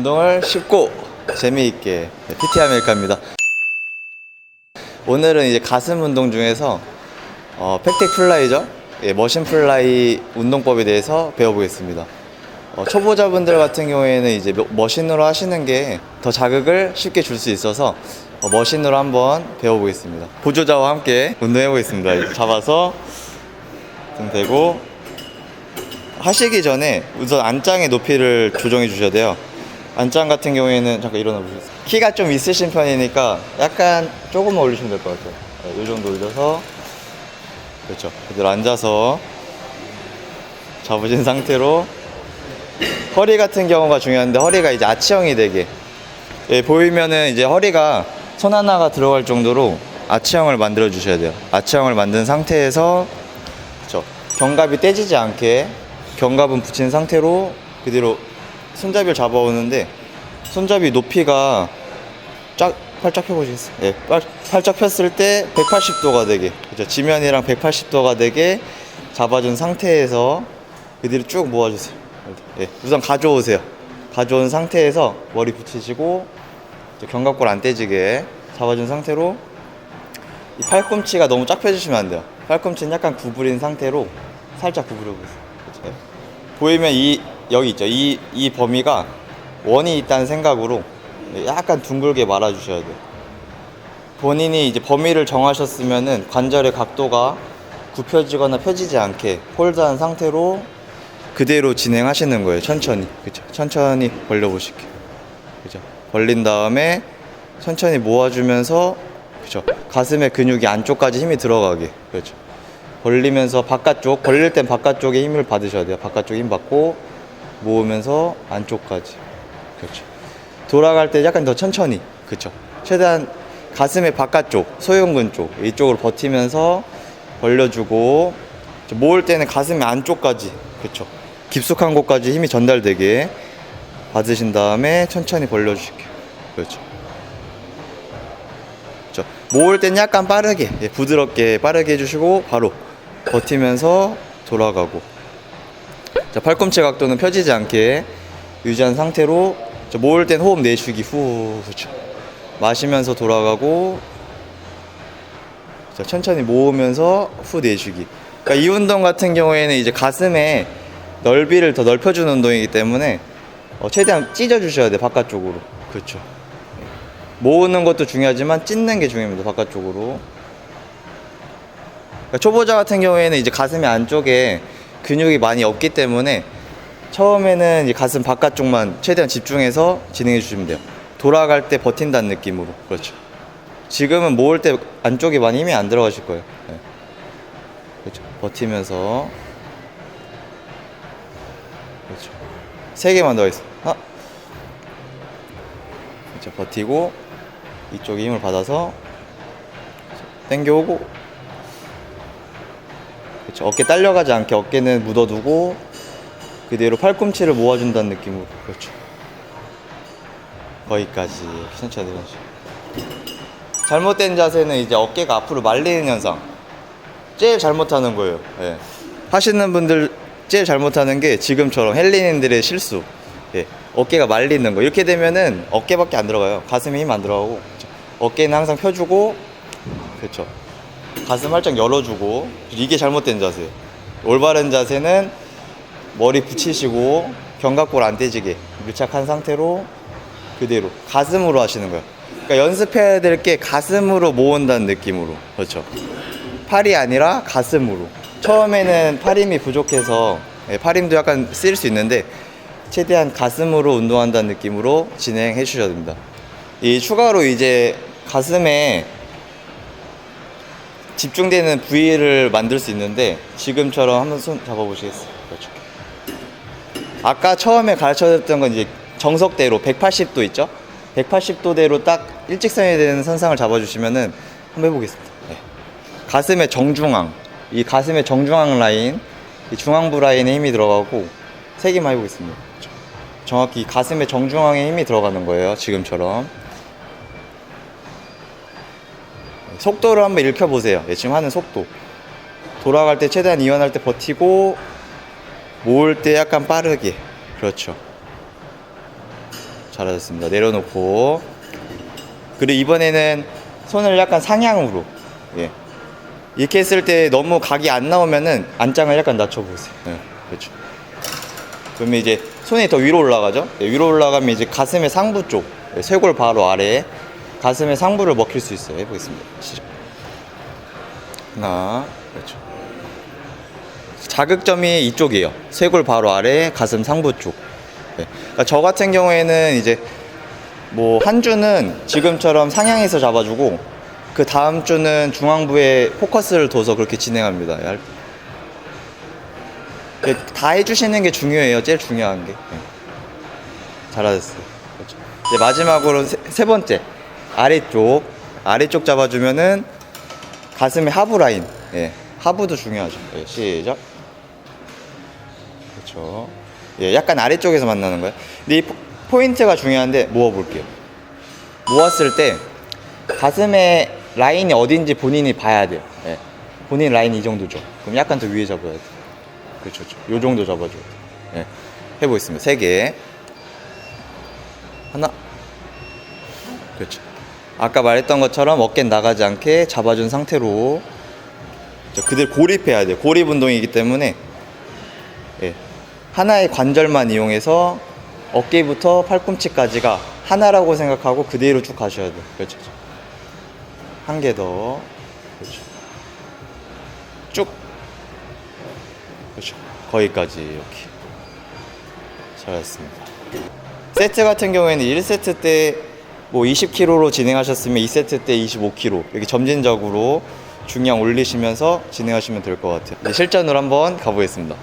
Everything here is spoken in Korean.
운동을 쉽고 재미있게 PT 아메리카입니다. 오늘은 이제 가슴 운동 중에서 어, 팩틱 플라이죠. 예, 머신 플라이 운동법에 대해서 배워보겠습니다. 어, 초보자분들 같은 경우에는 이제 머- 머신으로 하시는 게 더 자극을 쉽게 줄 수 있어서 어, 머신으로 한번 배워보겠습니다. 보조자와 함께 운동해보겠습니다. 잡아서 등 대고 하시기 전에 우선 안장의 높이를 조정해 주셔야 돼요. 안장 같은 경우에는 잠깐 일어나 보세요. 키가 좀 있으신 편이니까 약간 조금만 올리시면 될 것 같아요. 네, 이 정도 올려서 그렇죠. 그대로 앉아서 잡으신 상태로 허리 같은 경우가 중요한데 허리가 이제 아치형이 되게 예, 보이면은 이제 허리가 손 하나가 들어갈 정도로 아치형을 만들어 주셔야 돼요. 아치형을 만든 상태에서 그렇죠. 견갑이 떼지지 않게 견갑은 붙인 상태로 그대로 손잡이를 잡아오는데 손잡이 높이가 쫙 활짝 펴보시겠어요? 예, 팔- 활짝 폈을 때 180도가 되게 그죠? 지면이랑 180도가 되게 잡아준 상태에서 그대로 쭉 모아주세요. 예, 우선 가져오세요. 가져온 상태에서 머리 붙이시고 견갑골 안 떼지게 잡아준 상태로 이 팔꿈치가 너무 쫙 펴주시면 안 돼요. 팔꿈치는 약간 구부린 상태로 살짝 구부려 보세요. 그렇죠? 보이면 이 여기 있죠. 이 이 범위가 원이 있다는 생각으로 약간 둥글게 말아 주셔야 돼요. 본인이 이제 범위를 정하셨으면은 관절의 각도가 굽혀지거나 펴지지 않게 홀드한 상태로 그대로 진행하시는 거예요. 천천히. 그렇죠. 천천히 벌려 보실게요. 그죠? 벌린 다음에 천천히 모아주면서 그죠? 가슴의 근육이 안쪽까지 힘이 들어가게 그렇죠. 벌리면서 바깥쪽 벌릴 땐 바깥쪽에 힘을 받으셔야 돼요. 바깥쪽 힘 받고 모으면서 안쪽까지 그렇죠. 돌아갈 때 약간 더 천천히 그렇죠. 최대한 가슴의 바깥쪽 소형근 쪽 이쪽으로 버티면서 벌려주고 모을 때는 가슴의 안쪽까지 그렇죠. 깊숙한 곳까지 힘이 전달되게 받으신 다음에 천천히 벌려주실게요. 그렇죠. 그렇죠. 모을 땐 약간 빠르게, 예, 부드럽게 빠르게 해주시고 바로 버티면서 돌아가고. 자, 팔꿈치 각도는 펴지지 않게 유지한 상태로 자, 모을 땐 호흡 내쉬기 후, 그렇죠. 마시면서 돌아가고. 자, 천천히 모으면서 후 내쉬기. 그러니까 이 운동 같은 경우에는 이제 가슴에 넓이를 더 넓혀주는 운동이기 때문에 어, 최대한 찢어 주셔야 돼 바깥쪽으로 그렇죠 모으는 것도 중요하지만 찢는 게 중요합니다 바깥쪽으로 그러니까 초보자 같은 경우에는 이제 가슴의 안쪽에 근육이 많이 없기 때문에 처음에는 이제 가슴 바깥쪽만 최대한 집중해서 진행해 주시면 돼요 돌아갈 때 버틴다는 느낌으로 그렇죠 지금은 모을 때 안쪽에 많이 힘이 안 들어가실 거예요 네. 그렇죠 버티면서 그렇죠. 세 개만 더 하겠습니다. 하나. 그렇죠. 버티고 이쪽에 힘을 받아서 당겨오고 그렇죠. 어깨 딸려가지 않게 어깨는 묻어두고 그대로 팔꿈치를 모아준다는 느낌으로 그렇죠. 거기까지 천천히 내려주시고 잘못된 자세는 이제 어깨가 앞으로 말리는 현상 제일 잘못하는 거예요. 예. 하시는 분들 제일 잘못하는 게 지금처럼 헬린인들의 실수. 예. 어깨가 말리는 거. 이렇게 되면은 어깨밖에 안 들어가요. 가슴에 힘 안 들어가고. 그쵸. 어깨는 항상 펴주고, 그렇죠. 가슴 활짝 열어주고. 이게 잘못된 자세예요. 올바른 자세는 머리 붙이시고 견갑골 안 떼지게 밀착한 상태로 그대로 가슴으로 하시는 거예요. 그러니까 연습해야 될 게 가슴으로 모은다는 느낌으로. 그렇죠. 팔이 아니라 가슴으로. 처음에는 팔 힘이 부족해서 예, 팔 힘도 약간 쓰일 수 있는데 최대한 가슴으로 운동한다는 느낌으로 진행해 주셔야 됩니다. 이 추가로 이제 가슴에 집중되는 부위를 만들 수 있는데 지금처럼 한번 손 잡아보시겠어요? 그렇죠. 아까 처음에 가르쳐줬던 건 이제 정석대로 180도 있죠? 180도대로 딱 일직선이 되는 선상을 잡아주시면은 한번 해보겠습니다. 네. 가슴의 정중앙, 이 가슴의 정중앙 라인, 이 중앙부 라인에 힘이 들어가고 세 개만 해보겠습니다. 정확히 이 가슴의 정중앙에 힘이 들어가는 거예요. 지금처럼. 속도를 한번 읽혀보세요. 예, 지금 하는 속도. 돌아갈 때 최대한 이완할 때 버티고 모을 때 약간 빠르게. 그렇죠. 잘하셨습니다. 내려놓고. 그리고 이번에는 손을 약간 상향으로. 예. 이렇게 했을 때 너무 각이 안 나오면은 안장을 약간 낮춰보세요. 예, 그렇죠. 그러면 이제 손이 더 위로 올라가죠? 예, 위로 올라가면 이제 가슴의 상부 쪽, 예, 쇄골 바로 아래에 가슴의 상부를 먹힐 수 있어요. 해보겠습니다. 시작. 하나, 그렇죠. 자극점이 이쪽이에요. 쇄골 바로 아래, 가슴 상부 쪽. 예. 그러니까 저 같은 경우에는 이제 뭐 한 주는 지금처럼 상향해서 잡아주고 그 다음 주는 중앙부에 포커스를 둬서 그렇게 진행합니다. 얇- 예, 다 해주시는 게 중요해요. 제일 중요한 게. 예. 잘하셨어요. 그렇죠. 이제 마지막으로 세, 세 번째 아래쪽 아래쪽 잡아주면은 가슴의 하부 라인. 예, 하부도 중요하죠. 예, 시작. 그렇죠. 예, 약간 아래쪽에서 만나는 거예요. 근데 이 포- 포인트가 중요한데 모아볼게요. 모았을 때 가슴의 라인이 어딘지 본인이 봐야 돼요. 예. 본인 라인 이 정도죠. 그럼 약간 더 위에 잡아야 돼. 그렇죠, 그렇죠. 요 정도 잡아줘야 돼. 예. 해보겠습니다. 세 개. 하나. 그렇죠. 아까 말했던 것처럼 어깨 나가지 않게 잡아준 상태로 자, 그대로 고립해야 돼요. 고립 운동이기 때문에 예. 하나의 관절만 이용해서 어깨부터 팔꿈치까지가 하나라고 생각하고 그대로 쭉 가셔야 돼요. 그렇죠. 한 개 더. 그렇죠. 쭉. 그렇죠. 거기까지 이렇게. 잘했습니다. 세트 같은 경우에는 1세트 때 뭐 20kg로 진행하셨으면 2세트 때 25kg 이렇게 점진적으로 중량 올리시면서 진행하시면 될 것 같아요. 네, 실전으로 한번 가보겠습니다.